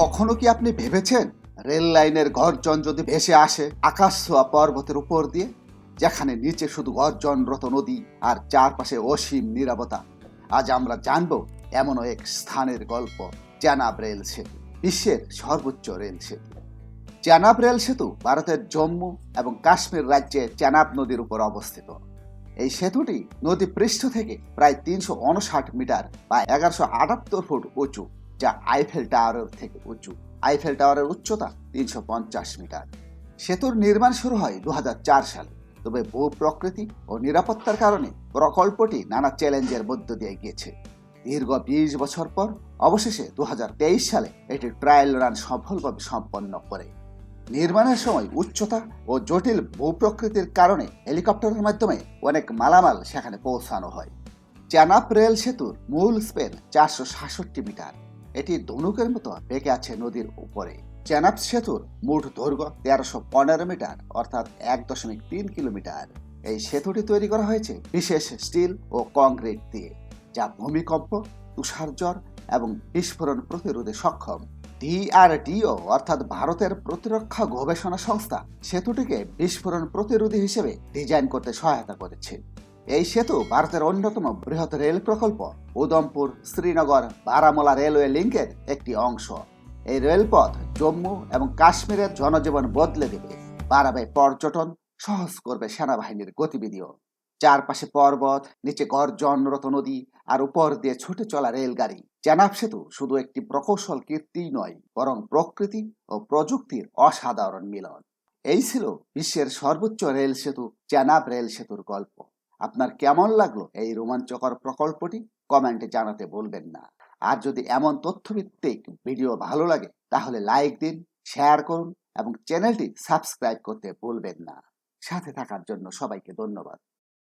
কখনো কি আপনি ভেবেছেন রেল লাইনের গর্জন যদি ভেসে আসে আকাশ পর্বতের উপর দিয়ে, যেখানে নিচে শুধু গর্জনরত নদী আর চারপাশে অসীম নিরাপত্তা আজ আমরা জানব এমনও এক স্থানের গল্প চ্যানাব রেল সেতু, বিশ্বের সর্বোচ্চ রেল সেতু। চ্যানাব রেল সেতু ভারতের জম্মু এবং কাশ্মীর রাজ্যে চ্যানাব নদীর উপর অবস্থিত। এই সেতুটি নদী পৃষ্ঠ থেকে প্রায় তিনশো উনষাট মিটার বা এগারোশো আটাত্তর ফুট উঁচু। যা আইফেল টাওয়ারের থেকে উঁচু। আইফেল টাওয়ারের উচ্চতা তিনশো পঞ্চাশ মিটার। সেতুর নির্মাণ শুরু হয় দু সালে। তবে ভূ প্রকৃতি ও নিরাপত্তার কারণে প্রকল্পটি নানা চ্যালেঞ্জের মধ্য দিয়ে গিয়েছে। দীর্ঘ বিশ বছর পর অবশেষে দু হাজার তেইশ সালে এটি ট্রায়াল রান সফলভাবে সম্পন্ন করে। নির্মাণের সময় উচ্চতা ও জটিল ভূপ্রকৃতির কারণে হেলিকপ্টারের মাধ্যমে অনেক মালামাল সেখানে পৌঁছানো হয়। চানাপ রেল সেতুর মূল স্পেন চারশো সাতষট্টি মিটার। এটি ধনুকের মতো বেঁকে আছে নদীর উপরে। চেনাপ সেতুর মোট দৈর্ঘ্য তেরোশো পনেরো মিটার, অর্থাৎ এক দশমিক তিন কিলোমিটার। এই সেতুটি তৈরি করা হয়েছে বিশেষ স্টিল ও কংক্রিট দিয়ে, যা ভূমিকম্প, তুষারঝড় এবং বিস্ফোরণ প্রতিরোধে সক্ষম। ডিআরডিও, অর্থাৎ ভারতের প্রতিরক্ষা গবেষণা সংস্থা, সেতুটিকে বিস্ফোরণ প্রতিরোধী হিসেবে ডিজাইন করতে সহায়তা করেছে। এই সেতু ভারতের অন্যতম বৃহৎ রেল প্রকল্প। উদমপুর শ্রীনগর, বারামুলা রেলওয়ে লিঙ্কের একটি অংশ। এই রেলপথ জম্মু এবং কাশ্মীরের জনজীবন বদলে দেবে, বাড়াবে পর্যটন, সহজ করবে সেনাবাহিনীর গতিবিধিও। চারপাশে পর্বত, নিচে গর্জনরত নদী আর উপর দিয়ে ছুটে চলা রেলগাড়ি। চেনাব সেতু শুধু একটি প্রকৌশল কীর্তি নয়, বরং প্রকৃতি ও প্রযুক্তির অসাধারণ মিলন। এই ছিল বিশ্বের সর্বোচ্চ রেল সেতু চেনাব রেল সেতুর গল্প। আপনার কেমন লাগল এই রোমাঞ্চকর প্রকল্পটি? কমেন্টে জানাতে বলবেন না। আর যদি এমন তথ্যভিত্তিক ভিডিও ভালো লাগে, তাহলে লাইক দিন, শেয়ার করুন এবং চ্যানেলটি সাবস্ক্রাইব করতে বলবেন না। সাথে থাকার জন্য সবাইকে ধন্যবাদ।